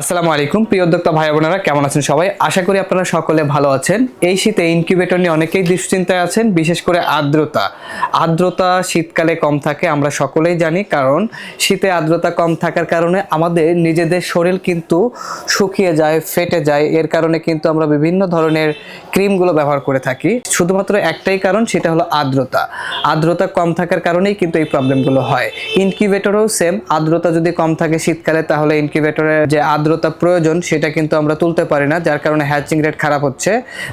আসসালামু আলাইকুম, প্রিয় উদ্যোক্তা ভাই বোনেরা, কেমন আছেন সবাই? আশা করি আপনারা সকলে ভালো আছেন। এই শীতে ইনকিউবেটর নিয়ে অনেকেই দুশ্চিন্তায় আছেন, বিশেষ করে আর্দ্রতা। আর্দ্রতা শীতকালে কম থাকে, আমরা সকলেই জানি, কারণ শীতে আর্দ্রতা কম থাকার কারণে আমাদের নিজেদের শরীর কিন্তু শুকিয়ে যায়, ফেটে যায়। এর কারণে কিন্তু আমরা বিভিন্ন ধরনের ক্রিমগুলো ব্যবহার করে থাকি। শুধুমাত্র একটাই কারণ, সেটা হলো আর্দ্রতা। আর্দ্রতা কম থাকার কারণেই কিন্তু এই প্রবলেমগুলো হয়। ইনকিউবেটরও সেম, আর্দ্রতা যদি কম থাকে শীতকালে, তাহলে ইনকিউবেটরের যে আর্দ্রতা প্রয়োজন সেটা কিন্তু আমরা তুলতে পারি না, যার কারণে হ্যাচিং রেট খারাপ হচ্ছে।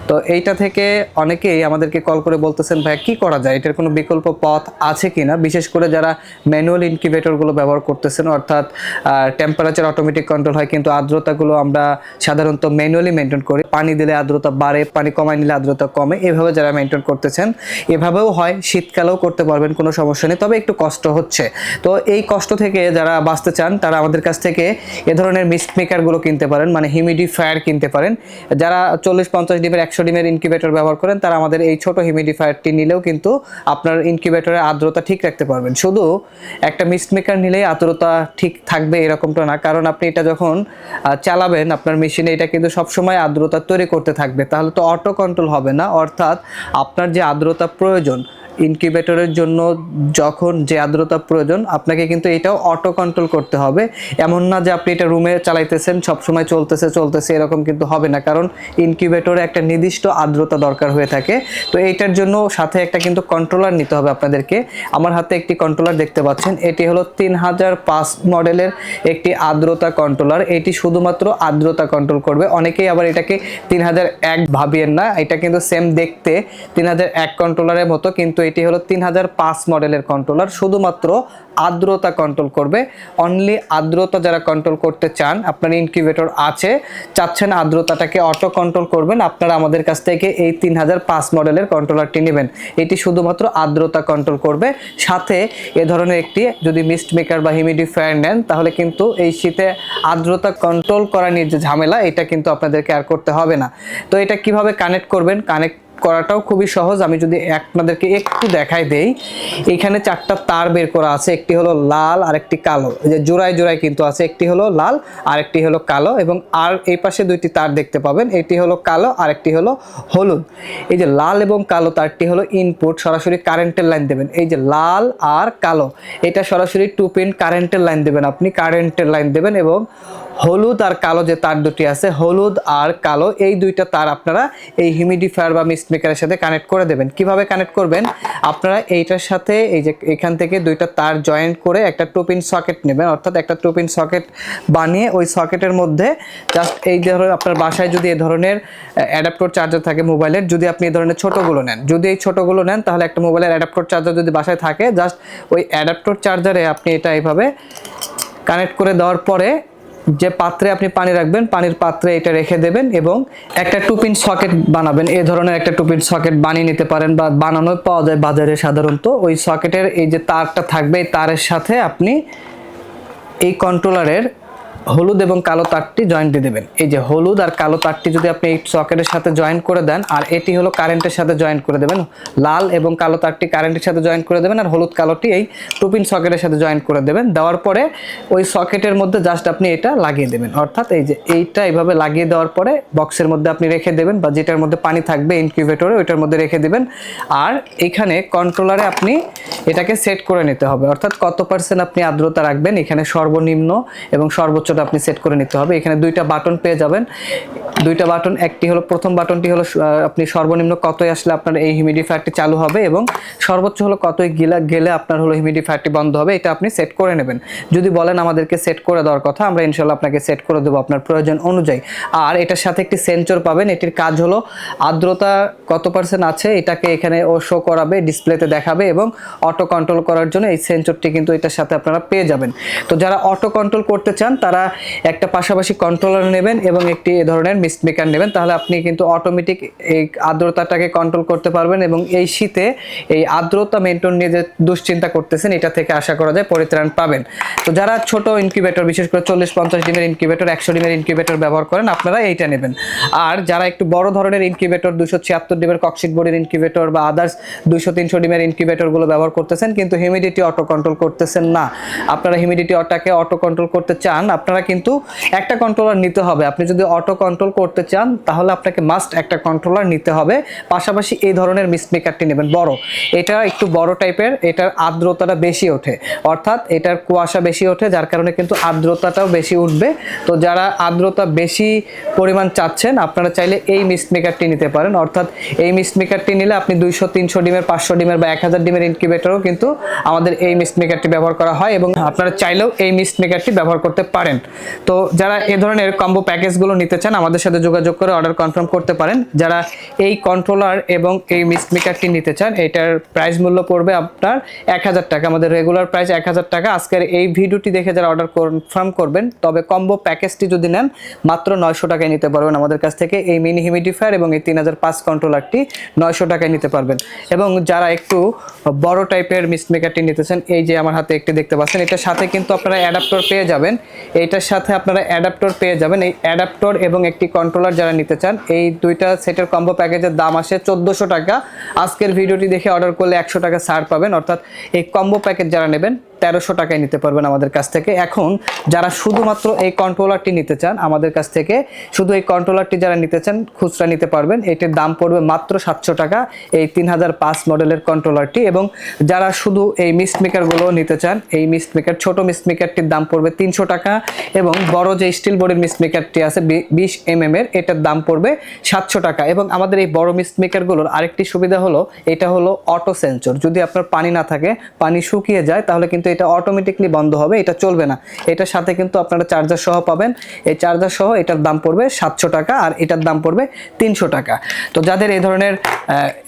তো এইটা থেকে অনেকেই আমাদেরকে কল করে বলতেছেন, ভাই, কি করা যায়? এটার কোনো বিকল্প পথ আছে কিনা? বিশেষ করে যারা ম্যানুয়াল ইনকিউবেটরগুলো ব্যবহার করতেছেন, অর্থাৎ টেম্পারেচার অটোমেটিক কন্ট্রোল হয়, কিন্তু আর্দ্রতাগুলো আমরা সাধারণত ম্যানুয়ালি মেনটেন করি। পানি দিলে আর্দ্রতা বাড়ে, পানি কমায় নিলে আর্দ্রতা কমে, এভাবে যারা মেনটেন করতেছেন, এভাবেও হয়, শীতকালেও করতে পারবেন, কোনো সমস্যা নেই, তবে একটু কষ্ট হচ্ছে। তো এই কষ্ট থেকে যারা বাঁচতে চান, তারা আমাদের কাছ থেকে এ ধরনের মিস্ট মেকারগুলো কিনতে পারেন মানে হিউমিডিফায়ার কিনতে পারেন। যারা চল্লিশ পঞ্চাশ ডিমের, একশো ডিমের ইনকিউবেটর ব্যবহার করেন, তারা আমাদের এই ছোট হিউমিডিফায়ারটি নিলেও কিন্তু আপনার ইনকিউবেটরের আর্দ্রতা ঠিক রাখতে পারবেন। শুধু একটা মিস্ট মেকার নিলেই আর্দ্রতা ঠিক থাকবে এরকমটা না, কারণ আপনি এটা যখন চালাবেন, আপনার মেশিনে এটা কিন্তু সবসময় আর্দ্রতা তৈরি করতে থাকবে। তাহলে তো অটো কন্ট্রোল হবে না, অর্থাৎ আপনার যে আর্দ্রতা প্রয়োজন ইনকিউবেটরের জন্য যখন যে আর্দ্রতা প্রয়োজন, আপনাকে কিন্তু এটাও অটো কন্ট্রোল করতে হবে। এমন না যে আপনি এটা রুমে চালাইতেছেন, সবসময় চলতেছে চলতেছে, এরকম কিন্তু হবে না। কারণ ইনকিউবেটরে একটা নির্দিষ্ট আর্দ্রতা দরকার হয়ে থাকে। তো এইটার জন্য সাথে একটা কিন্তু কন্ট্রোলার নিতে হবে আপনাদেরকে। আমার হাতে একটি কন্ট্রোলার দেখতে পাচ্ছেন। এটি হলো তিন হাজার পাঁচ মডেলের একটি আর্দ্রতা কন্ট্রোলার এটি শুধুমাত্র আর্দ্রতা কন্ট্রোল করবে। অনেকেই আবার এটাকে তিন হাজার এক ভাবিয়েন না। এটা কিন্তু সেম দেখতে। তিন হাজার এক কন্ট্রোলারের মতো, কিন্তু এটি হলো তিন হাজার পাঁচ মডেলের কন্ট্রোলার শুধুমাত্র আর্দ্রতা কন্ট্রোল করবে। অনলি আর্দ্রতা যারা কন্ট্রোল করতে চান, আপনার ইনকিউবেটর আছে, চাচ্ছেন আর্দ্রতাটাকে অটো কন্ট্রোল করবেন, আপনারা আমাদের কাছ থেকে এই তিন হাজার পাঁচ মডেলের কন্ট্রোলারটি নেবেন। এটি শুধুমাত্র আর্দ্রতা কন্ট্রোল করবে। সাথে এ ধরনের একটি যদি মিস্ট মেকার বা হিউমিডিফায়ার নেন, তাহলে কিন্তু এই শীতে আর্দ্রতা কন্ট্রোল করা নিয়ে যে ঝামেলা, এটা কিন্তু আপনাদেরকে আর করতে হবে না। তো এটা কীভাবে কানেক্ট করবেন? কানেক্ট করাটাও খুবই সহজ। আমি যদি আপনাদেরকে একটু দেখাই দেই, এখানে চারটা তার বের করা আছে। একটি হলো লাল আর একটি কালো। এই যে জোড়ায় জোড়ায় কিন্তু আছে। একটি হলো লাল আর একটি হলো কালো এবং আর এই পাশে দুইটি তার দেখতে পাবেন। এটি হলো কালো আর একটি হলো হলুদ। এই যে লাল এবং কালো তারটি হলো ইনপুট সরাসরি কারেন্টের লাইন দেবেন। এই যে লাল আর কালো, এটা সরাসরি টু পিন কারেন্টের লাইন দেবেন আপনি। কারেন্টের লাইন দেবেন এবং হলুদ আর কালো যে তার দুটি আছে, হলুদ আর কালো, এই দুইটা তার আপনারা এই হিউমিডিফায়ার বা মিস্ট মেকারের সাথে কানেক্ট করে দেবেন। কীভাবে কানেক্ট করবেন? আপনারা এইটার সাথে এই যে এখান থেকে দুইটা তার জয়েন্ট করে একটা টুপিন সকেট নেবেন, অর্থাৎ একটা টুপিন সকেট বানিয়ে ওই সকেটের মধ্যে জাস্ট এই ধরনের আপনার বাসায় যদি এ ধরনের অ্যাডাপ্টর চার্জার থাকে মোবাইলের যদি আপনি এই ধরনের ছোটোগুলো নেন, যদি এই ছোটোগুলো নেন তাহলে একটা মোবাইলের অ্যাডাপ্টর চার্জার যদি বাসায় থাকে জাস্ট ওই অ্যাডাপ্টর চার্জারে আপনি এটা এইভাবে কানেক্ট করে দেওয়ার পরে যে পাত্রে আপনি পানি রাখবেন, পানির পাত্রে এটা রেখে দেবেন এবং একটা টুপিন সকেট বানাবেন। এ ধরনের একটা টুপিন সকেট বানিয়ে নিতে পারেন বা বানানো পাওয়া যায় বাজারে সাধারণত। ওই সকেটের এই যে তারটা থাকবে, এই তারের সাথে আপনি এই কন্ট্রোলারের হলুদ এবং কালো তারটি জয়েন্ট দিয়ে দেবেন। এই যে হলুদ আর কালো তারটি যদি আপনি এই সকেটের সাথে জয়েন্ট করে দেন, আর এটি হলো কারেন্টের সাথে জয়েন্ট করে দেবেন। লাল এবং কালো তারটি কারেন্টের সাথে জয়েন্ট করে দেবেন, আর হলুদ কালোটি এই টুপিন সকেটের সাথে জয়েন্ট করে দেবেন। দেওয়ার পরে ওই সকেটের মধ্যে জাস্ট আপনি এটা লাগিয়ে দেবেন। অর্থাৎ এই যে এইটা এইভাবে লাগিয়ে দেওয়ার পরে বক্সের মধ্যে আপনি রেখে দেবেন, বা যেটার মধ্যে পানি থাকবে ইনকিউবেটরে ওইটার মধ্যে রেখে দেবেন। আর এখানে কন্ট্রোলারে আপনি এটাকে সেট করে নিতে হবে। অর্থাৎ কত পার্সেন্ট আপনি আর্দ্রতা রাখবেন, এখানে সর্বনিম্ন এবং সর্বোচ্চটা আপনি সেট করে নিতে হবে। এখানে দুইটা বাটন পেয়ে যাবেন। দুইটা বাটন, একটি হলো প্রথম বাটনটি হলো আপনি সর্বনিম্ন কতই আসলে আপনার এই হিউমিডিফায়ারটি চালু হবে এবং সর্বোচ্চ হলো কতই গেলে গেলে আপনার হলো হিউমিডিফায়ারটি বন্ধ হবে। এটা আপনি সেট করে নেবেন। যদি বলেন আমাদেরকে সেট করে দেওয়ার কথা, আমরা ইনশাল্লাহ আপনাকে সেট করে দেবো আপনার প্রয়োজন অনুযায়ী। আর এটার সাথে একটি সেন্সর পাবেন। এটির কাজ হলো আর্দ্রতা কত পার্সেন্ট আছে এটাকে এখানে ও শো করাবে ডিসপ্লেতে দেখাবে এবং অটো কন্ট্রোল করার জন্য এই সেন্সরটি কিন্তু এটার সাথে আপনারা পেয়ে যাবেন। তো যারা অটো কন্ট্রোল করতে চান, তারা একটা পাশাপাশি কন্ট্রোলার নেবেন এবং একটি এ ধরনের মিস্ট মেকার নেবেন, তাহলে আপনি কিন্তু অটোমেটিক এই আর্দ্রতাটাকে কন্ট্রোল করতে পারবেন এবং এই শীতে এই আর্দ্রতা মেনটেন নিয়ে যে দুশ্চিন্তা করতেছেন, এটা থেকে আশা করা যায় পরিত্রাণ পাবেন। তো যারা ছোট ইনকিউবেটর বিশেষ করে চল্লিশ, পঞ্চাশ ডিমের ইনকিউবেটর একশো ডিমের ইনকিউবেটর ব্যবহার করেন, আপনারা এইটা নেবেন। আর যারা একটু বড় ধরনের ইনকিউবেটর দুশো ছিয়াত্তর ডিমের ককশিট বডির ইনকিউবেটর বা আদার্স দুশো তিনশো ডিমের ইনকিউবেটরগুলো ব্যবহার করতেছেন, কিন্তু হিউমিডিটি অটো কন্ট্রোল করতেছেন না। আপনারা হিউমিডিটি অটাকে অটো কন্ট্রোল করতে চান, আপনারা আপনারা কিন্তু একটা কন্ট্রোলার নিতে হবে। আপনি যদি অটো কন্ট্রোল করতে চান, তাহলে আপনাকে মাস্ট একটা কন্ট্রোলার নিতে হবে। পাশাপাশি এই ধরনের মিসমেকারটি নেবেন, বড়। এটা একটু বড় টাইপের এটার আর্দ্রতাটা বেশি ওঠে। অর্থাৎ এটার কুয়াশা বেশি ওঠে, যার কারণে কিন্তু আর্দ্রতাটাও বেশি উঠবে। তো যারা আর্দ্রতা বেশি পরিমাণ চাচ্ছেন, আপনারা চাইলে এই মিসমেকারটি নিতে পারেন। অর্থাৎ এই মিসমেকারটি নিলে আপনি দুইশো, তিনশো ডিমের, পাঁচশো ডিমের বা এক হাজার ডিমের ইনকিউবেটরও কিন্তু আমাদের এই মিসমেকারটি ব্যবহার করা হয় এবং আপনারা চাইলেও এই মিসমেকারটি ব্যবহার করতে পারেন। তো যারা এ ধরনের কম্বো প্যাকেজগুলো নিতে চান, আমাদের সাথে যোগাযোগ করে অর্ডার কনফার্ম করতে পারেন। যারা এই কন্ট্রোলার এবং এই মিসমেকারটি নিতে চান, এটার প্রাইস মূল্য পড়বে আপনার এক হাজার টাকা। আমাদের রেগুলার প্রাইস এক হাজার টাকা। আজকের এই ভিডিওটি দেখে যারা অর্ডার কনফার্ম করবেন, তবে কম্বো প্যাকেজটি যদি নেন, মাত্র নয়শো টাকায় নিতে পারবেন। আমাদের কাছ থেকে এই মিনি হিউমিডিফায়ার এবং এই তিন হাজার পাঁচ কন্ট্রোলারটি নয়শো টাকায় নিতে পারবেন। এবং যারা একটু বড় টাইপের মিসমেকারটি নিতে চান, এই যে আমার হাতে একটি দেখতে পাচ্ছেন, এটার সাথে কিন্তু আপনারা অ্যাডাপ্টর পেয়ে যাবেন। এইটার সাথে আপনারা অ্যাডাপ্টর পেয়ে যাবেন। এই অ্যাডাপ্টর এবং একটি কন্ট্রোলার যারা নিতে চান, এই দুইটা সেটের কম্বো প্যাকেজের দাম আসে চোদ্দোশো টাকা। আজকের ভিডিওটি দেখে অর্ডার করলে একশো টাকা ছাড় পাবেন। অর্থাৎ এই কম্বো প্যাকেজ যারা নেবেন তেরোশো টাকায় নিতে পারবেন আমাদের কাছ থেকে। এখন যারা শুধুমাত্র এই কন্ট্রোলারটি নিতে চান, আমাদের কাছ থেকে শুধু এই কন্ট্রোলারটি যারা নিতে চান, খুচরা নিতে পারবেন। এটির দাম পড়বে মাত্র সাতশো টাকা এই তিন হাজার পাঁচ মডেলের কন্ট্রোলারটি এবং যারা শুধু এই মিস্ট মেকারগুলো নিতে চান, এই মিস্ট মেকার ছোট মিস্ট মেকারটির দাম পড়বে তিনশো টাকা এবং বড় যে স্টিল বোর্ডের মিস্ট মেকারটি আছে বিশ এম এর, এটার দাম পড়বে সাতশো টাকা এবং আমাদের এই বড় মিস্ট মেকারগুলোর আরেকটি সুবিধা হলো, এটা হলো অটো সেন্সর যদি আপনার পানি না থাকে, পানি শুকিয়ে যায়, তাহলে কিন্তু এটা অটোমেটিকলি বন্ধ হবে, এটা চলবে না। এটার সাথে কিন্তু আপনারা চার্জার সহ পাবেন। এই চার্জার সহ এটার দাম পড়বে সাতশো টাকা আর এটার দাম পড়বে তিনশো টাকা। তো যাদের এই ধরনের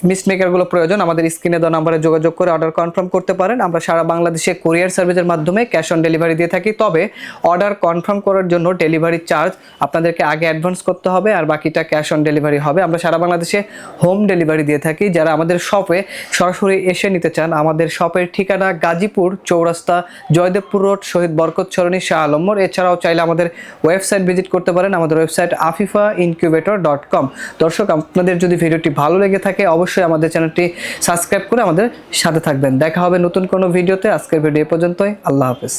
মিস মেকারগুলো প্রয়োজন, আমাদের স্ক্রিনে দেওয়া নাম্বারে যোগাযোগ করে অর্ডার কনফার্ম করতে পারেন। আমরা সারা বাংলাদেশে কুরিয়ার সার্ভিসের মাধ্যমে ক্যাশ অন ডেলিভারি দিয়ে থাকি। তবে অর্ডার কনফার্ম করার জন্য ডেলিভারি চার্জ আপনাদেরকে আগে অ্যাডভান্স করতে হবে আর বাকিটা ক্যাশ অন ডেলিভারি হবে। আমরা সারা বাংলাদেশে হোম ডেলিভারি দিয়ে থাকি। যারা আমাদের শপে সরাসরি এসে নিতে চান, আমাদের শপের ঠিকানা গাজীপুর চৌরাস্তা জয়দেবপুর রোড, শহীদ বরকত সরণি, শাহ আলম্বর এছাড়াও চাইলে আমাদের ওয়েবসাইট ভিজিট করতে পারেন আমাদের website Afifa incubator dot com. দর্শক, আপনাদের যদি ভিডিওটি ভালো লেগে থাকে, অবশ্যই আমাদের চ্যানেলটি সাবস্ক্রাইব করে আমাদের সাথে থাকবেন। দেখা হবে নতুন কোনো ভিডিওতে। আজকের ভিডিও এ পর্যন্তই। আল্লাহ হাফেজ।